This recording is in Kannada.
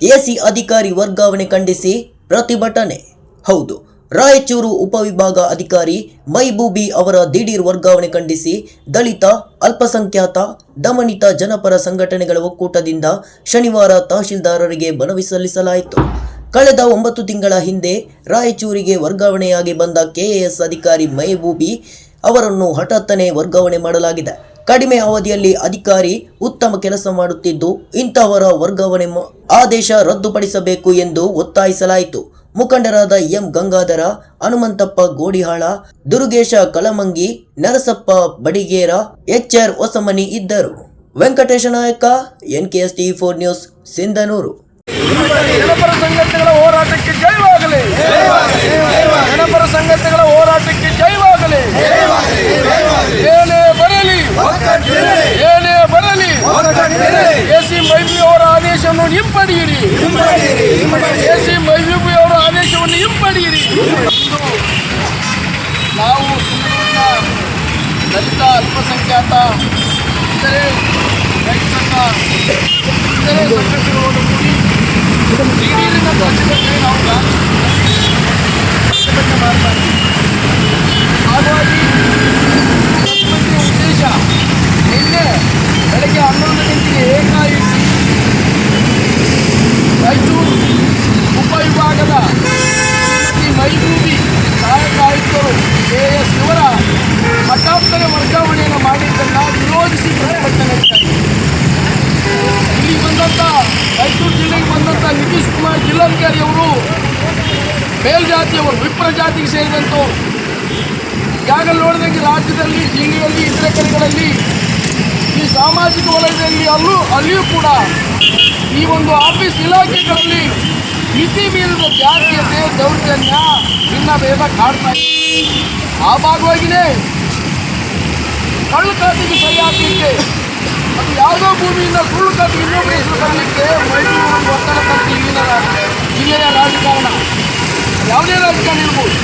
ಎಸಿ ಅಧಿಕಾರಿ ವರ್ಗಾವಣೆ ಖಂಡಿಸಿ ಪ್ರತಿಭಟನೆ. ಹೌದು, ರಾಯಚೂರು ಉಪವಿಭಾಗ ಅಧಿಕಾರಿ ಮೈಬೂಬಿ ಅವರ ದಿಢೀರ್ ವರ್ಗಾವಣೆ ಖಂಡಿಸಿ ದಲಿತ, ಅಲ್ಪಸಂಖ್ಯಾತ, ದಮನಿತ ಜನಪರ ಸಂಘಟನೆಗಳ ಒಕ್ಕೂಟದಿಂದ ಶನಿವಾರ ತಹಶೀಲ್ದಾರರಿಗೆ ಮನವಿ ಸಲ್ಲಿಸಲಾಯಿತು. ಕಳೆದ ಒಂಬತ್ತು ತಿಂಗಳ ಹಿಂದೆ ರಾಯಚೂರಿಗೆ ವರ್ಗಾವಣೆಯಾಗಿ ಬಂದ ಕೆಎಎಸ್ ಅಧಿಕಾರಿ ಮೈಬೂಬಿ ಅವರನ್ನು ಹಠಾತ್ತನೆ ವರ್ಗಾವಣೆ ಮಾಡಲಾಗಿದೆ. ಕಡಿಮೆ ಅವಧಿಯಲ್ಲಿ ಅಧಿಕಾರಿ ಉತ್ತಮ ಕೆಲಸ ಮಾಡುತ್ತಿದ್ದು ಇಂತಹವರ ವರ್ಗಾವಣೆ ಆದೇಶ ರದ್ದುಪಡಿಸಬೇಕು ಎಂದು ಒತ್ತಾಯಿಸಲಾಯಿತು. ಮುಖಂಡರಾದ ಎಂ. ಗಂಗಾಧರ, ಹನುಮಂತಪ್ಪ ಗೋಡಿಹಾಳ, ದುರುಗೇಶ ಕಲಮಂಗಿ, ನರಸಪ್ಪ ಬಡಿಗೇರ, ಎಚ್ಆರ್ ಹೊಸಮನಿ ಇದ್ದರು. Venkatesha Nayaka N K S T four news Sindhanur AC ಮೈಬಿ ಅವರ ಆದೇಶವನ್ನು ಹಿಂಪಡೆಯಿರಿ. ಎಸಿ ಮೈಬಿ ಅವರ ಆದೇಶವನ್ನು ಹಿಂಪಡೆಯಿರಿ. ನಾವು ದಲಿತ ಅಲ್ಪಸಂಖ್ಯಾತ ಇತರೆ ರೈತರ ಇತರೆ ಸಂಘಟನೆಗಳನ್ನು ಕೂಡಿ ಅವರು ಮೇಲ್ಜಾತಿಯವರು ವಿಪ್ರ ಜಾತಿಗೆ ಸೇರಿದಂಥವ್ರು ಈಗಾಗಲೇ ನೋಡಿದಂಗೆ ರಾಜ್ಯದಲ್ಲಿ, ಜಿಲ್ಲೆಯಲ್ಲಿ, ಇತರೆ ಕಡೆಗಳಲ್ಲಿ ಈ ಸಾಮಾಜಿಕ ವಲಯದಲ್ಲಿ ಅಲ್ಲೂ, ಅಲ್ಲಿಯೂ ಕೂಡ ಈ ಒಂದು ಆಫೀಸ್ ಇಲಾಖೆಗಳಲ್ಲಿ ಮಿತಿ ಮೀರಿದ ಜಾತೀಯತೆ ದೌರ್ಜನ್ಯ, ಭಿನ್ನ ಭೇದ ಕಾಡ್ತಾ ಇದೆ. ಆ ಭಾಗವಾಗಿಯೇ ಕಳ್ಳು ಖಾತೆಗೆ ಹಾಕಲಿಕ್ಕೆ, ಅದು ಯಾವುದೋ ಭೂಮಿಯಿಂದ ಸುಳ್ಳು ಖಾತೆಗೆ ಇನ್ನೊಬ್ಬರ ಹೆಸರು ಇಲ್ಲಿನ ರಾಜಕಾರಣ. ಯಾವುದೇ ರಾಜಕಾರಣ ಇರ್ಬೋದು.